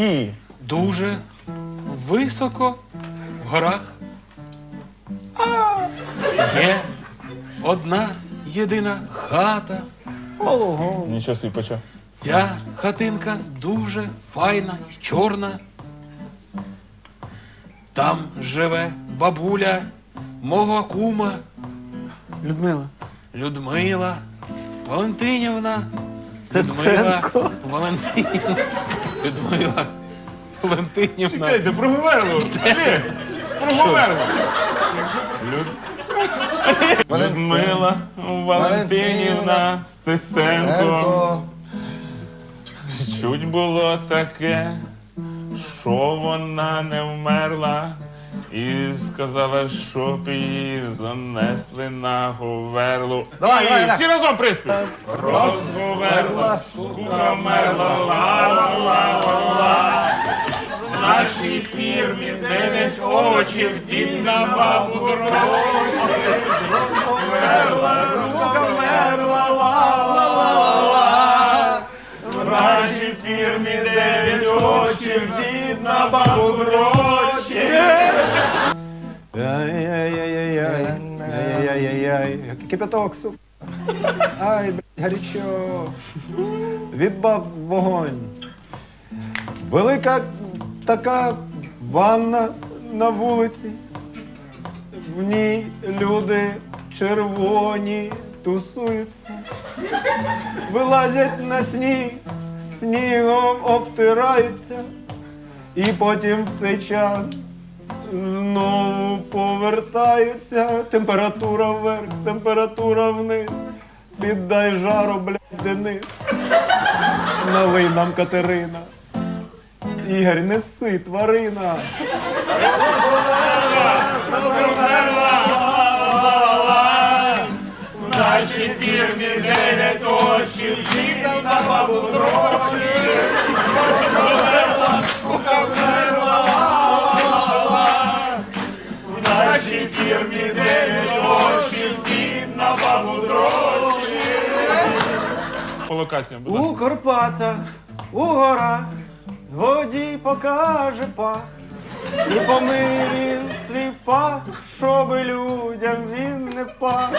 І. Дуже високо в горах. Є одна єдина хата. Ого. Нічого собі почав. Ця хатинка дуже файна і чорна. Там живе бабуля мого кума Людмила. Людмила Валентинівна. Стеценко. Валентинівна. Людмила Валентинівна. Чекайте, проговерло. Олег, про Людмила Валентинівна Стесенко. Чуть було таке, що вона не вмерла. І сказала, щоб її занесли на говерлу. Давай, давай, давай. всі разом приспів. Розговерла, скука мерла, ла-ла-ла-ла-ла. В нашій фірмі дев'ять очів, дід на бабу гроші. Мерла, скука мерла, ла-ла-ла-ла. В нашій фірмі дев'ять очів, дід на бабу гроші. Ай-яй-яй-яй-яй. Кипяток, сука. Ай, блядь, гарячо. Відбав вогонь. Велика така ванна на вулиці. В ній люди червоні тусуються. Вилазять на сніг, снігом обтираються. І потім в цей час знову повертаються. Температура вверх, температура вниз. Піддай жару, блядь, Денис. Налий нам Катерина. Ігор, неси, тварина. В нашій фірмі фірмі дев'ять очів, дід на бабу гроші. По локаціям, будь ласка. У Карпатах, у горах, водій покаже пах. І помирів свій пах, щоби людям він не пах.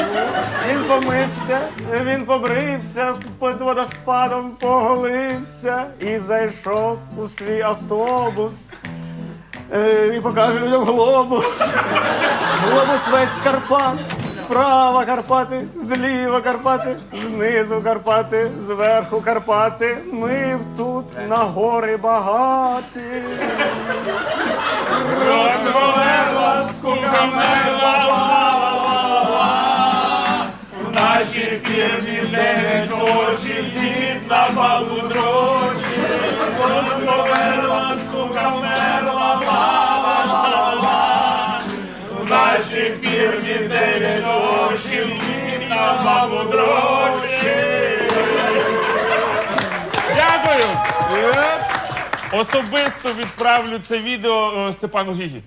Він помився, він побрився, під водоспадом поголився і зайшов у свій автобус. Е, І покаже людям глобус. Глобус весь з Карпат, справа Карпати, зліва Карпати, знизу Карпати, зверху Карпати. Ми тут на гори багаті. Розговерла, скука мерла. В нашій фірмі дев'ять очів, дід на бабу дрожі. Розговерла, скука дев'ять очів, дід на бабу дрочі. Дякую! Особисто відправлю це відео е, Степану Гігі.